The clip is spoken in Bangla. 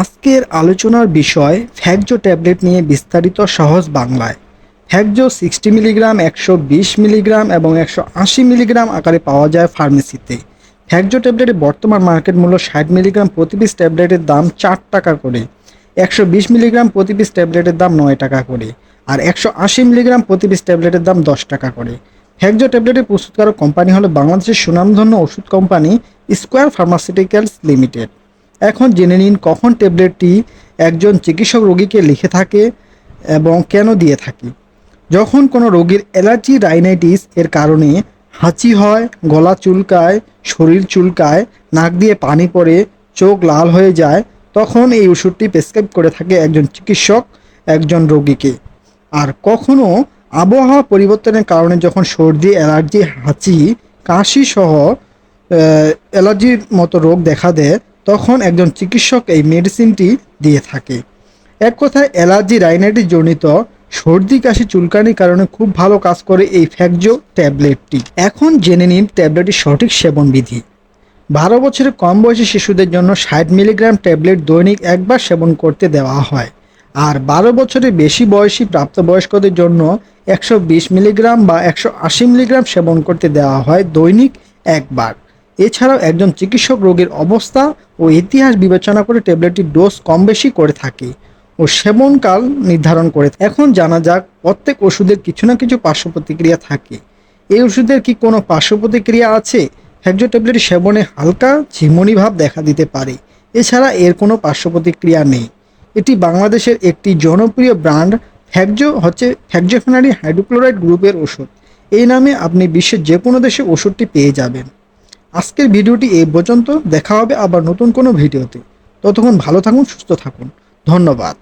আজকের আলোচনার বিষয় ফ্যাকজো ট্যাবলেট নিয়ে বিস্তারিত সহজ বাংলায়। ফ্যাকজো সিক্সটি মিলিগ্রাম, একশো বিশ মিলিগ্রাম এবং একশো আশি মিলিগ্রাম আকারে পাওয়া যায় ফার্মেসিতে। ফ্যাকজো ট্যাবলেটের বর্তমান মার্কেট মূল্য ষাট মিলিগ্রাম প্রতি পিস ট্যাবলেটের দাম চার টাকা করে, একশো বিশ মিলিগ্রাম প্রতি পিস ট্যাবলেটের দাম নয় টাকা করে আর একশো আশি মিলিগ্রাম প্রতি পিস ট্যাবলেটের দাম দশ টাকা করে। ফ্যাকজো ট্যাবলেটের প্রস্তুতকারক কোম্পানি হলো বাংলাদেশের সুনামধন্য ওষুধ কোম্পানি স্কোয়ার ফার্মাসিউটিক্যালস লিমিটেড। এখন জেনে নিন কখন ট্যাবলেটটি একজন চিকিৎসক রোগীকে লিখে থাকে এবং কেন দিয়ে থাকে। যখন কোনো রোগীর অ্যালার্জি রাইনাইটিস এর কারণে হাঁচি হয়, গলা চুলকায়, শরীর চুলকায়, নাক দিয়ে পানি পড়ে, চোখ লাল হয়ে যায়, তখন এই ওষুধটি প্রেসক্রাইব করে থাকে একজন চিকিৎসক, একজন রোগীকে। আর কখনো আবহাওয়া পরিবর্তনের কারণে যখন সর্দি, অ্যালার্জি, হাঁচি, কাশি সহ অ্যালার্জির মতো রোগ দেখা দেয় তখন একজন চিকিৎসক এই মেডিসিনটি দিয়ে থাকে। এক কথায় অ্যালার্জি রাইনাইটিস জনিত সর্দি, কাশি, চুলকানির কারণে খুব ভালো কাজ করে এই ফ্যাকজো ট্যাবলেটটি। এখন জেনে নিন ট্যাবলেটটির সঠিক সেবন বিধি বারো বছরের কম বয়সী শিশুদের জন্য ষাট মিলিগ্রাম ট্যাবলেট দৈনিক একবার সেবন করতে দেওয়া হয়। আর বারো বছরের বেশি বয়সী প্রাপ্তবয়স্কদের জন্য একশো বিশ মিলিগ্রাম বা একশো আশি মিলিগ্রাম সেবন করতে দেওয়া হয় দৈনিক একবার। এছাড়াও একজন চিকিৎসক রোগীর অবস্থা ও ইতিহাস বিবেচনা করে ট্যাবলেটটির ডোজ কম বেশি করে থাকে ও সেবনকাল নির্ধারণ করে এখন জানা যাক প্রত্যেক ওষুধের কিছু না কিছু পার্শ্ব প্রতিক্রিয়া থাকে। এই ওষুধের কি কোনো পার্শ্ব প্রতিক্রিয়া আছে? ফ্যাকজো ট্যাবলেট সেবনে হালকা ঝিমনি ভাব দেখা দিতে পারে। এছাড়া এর কোনো পার্শ্ব প্রতিক্রিয়া নেই। এটি বাংলাদেশের একটি জনপ্রিয় ব্র্যান্ড ফ্যাকজো হচ্ছে ফ্যাকজোফেনারি হাইড্রোক্লোরাইড গ্রুপের ওষুধ। এই নামে আপনি বিশ্বের যে কোনো দেশে ওষুধটি পেয়ে যাবেন। আজকের ভিডিওটি এই পর্যন্ত। দেখা হবে আবার নতুন কোনো ভিডিওতে। ততক্ষণ ভালো থাকুন, সুস্থ থাকুন। ধন্যবাদ।